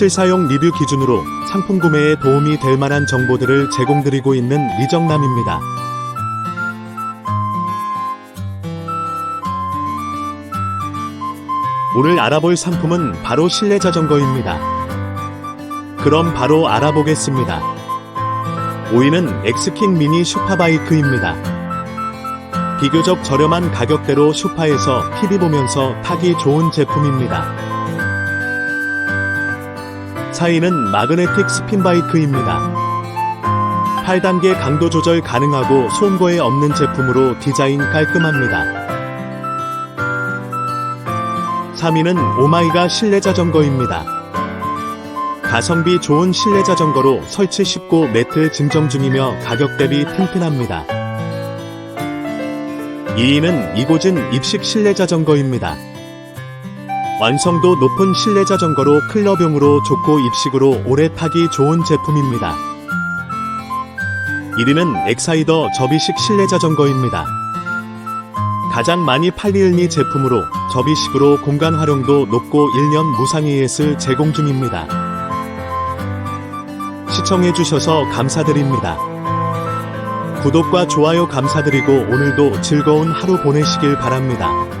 실사용 리뷰 기준으로 상품 구매에 도움이 될 만한 정보들을 제공드리고 있는 리정남입니다. 오늘 알아볼 상품은 바로 실내 자전거입니다. 그럼 바로 알아보겠습니다. 5위는 엑스킹 미니 슈퍼바이크입니다. 비교적 저렴한 가격대로 슈파에서 TV 보면서 타기 좋은 제품입니다. 4위는 마그네틱 스핀바이크입니다. 8단계 강도 조절 가능하고 소음거에 없는 제품으로 디자인 깔끔합니다. 3위는 오마이가 실내 자전거입니다. 가성비 좋은 실내 자전거로 설치 쉽고 매트 증정 중이며 가격 대비 튼튼합니다. 2위는 이고진 입식 실내 자전거입니다. 완성도 높은 실내 자전거로 클럽용으로 좁고 입식으로 오래 타기 좋은 제품입니다. 1위는 엑사이더 접이식 실내 자전거입니다. 가장 많이 팔리는 이 제품으로 접이식으로 공간 활용도 높고 1년 무상 ES를 제공 중입니다. 시청해주셔서 감사드립니다. 구독과 좋아요 감사드리고 오늘도 즐거운 하루 보내시길 바랍니다.